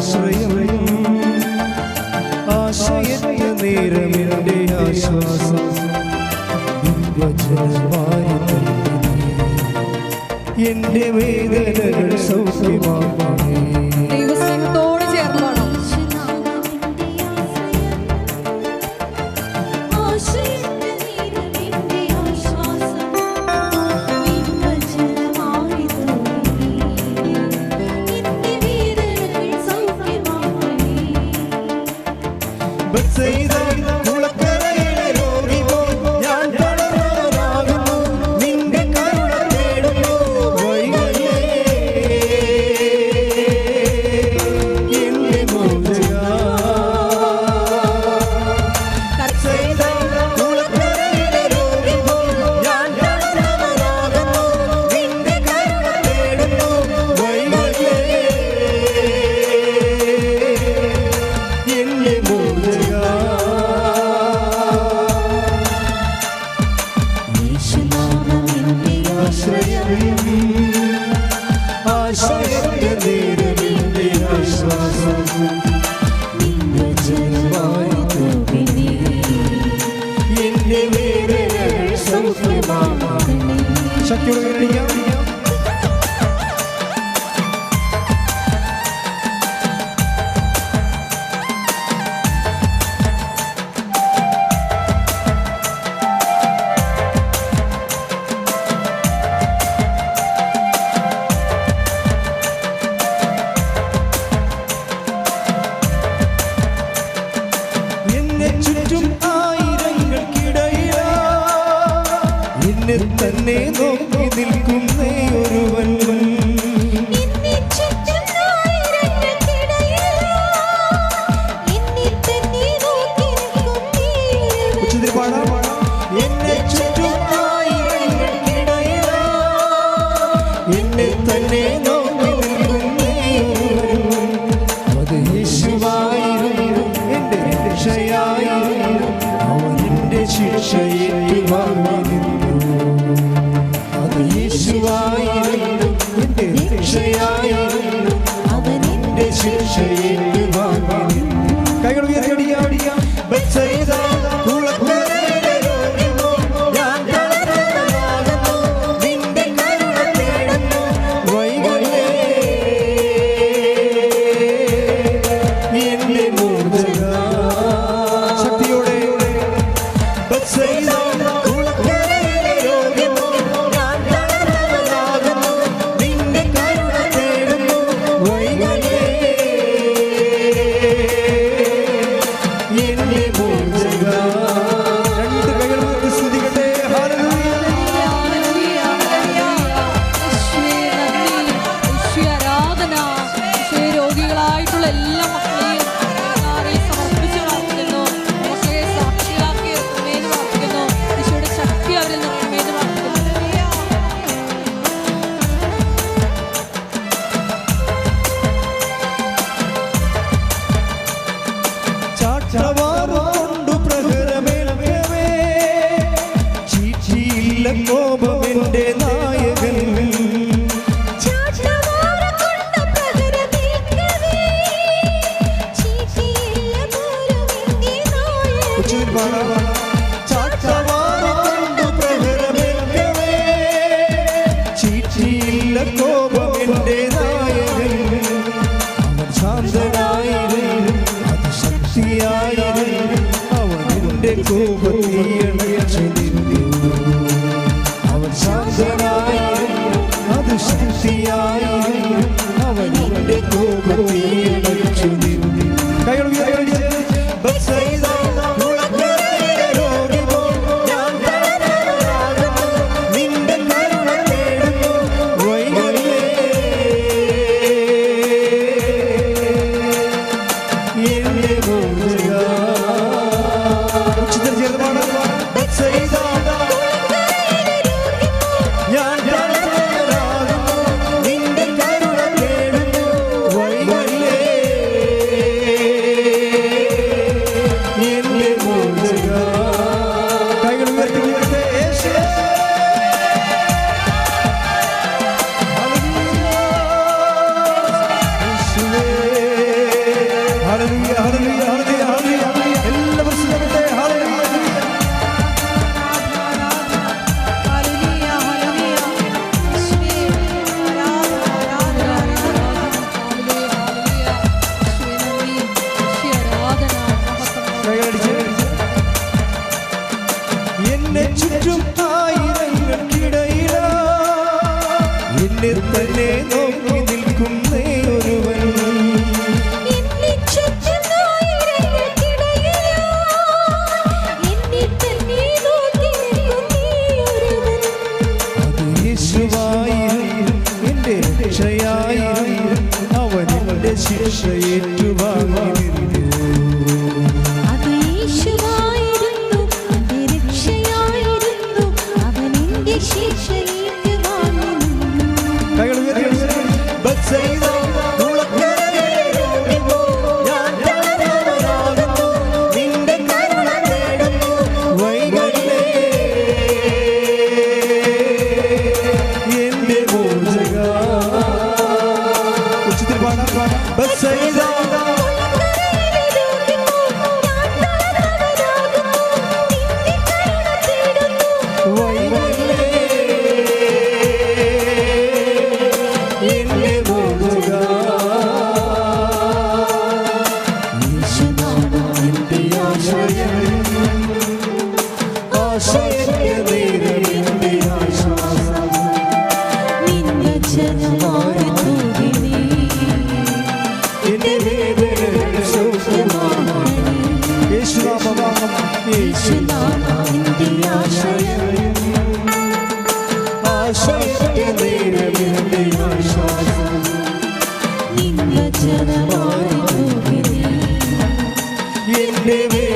Israel. அன்பு செய்தான் Shakira, Shakira, Shakira, hiçbir şeyin ânimo கோபம் അതിശക്തിയായി അവനിന്റെ കോപത്തിൽ Hallelujah. 一定 തൂകിനി എന്റെ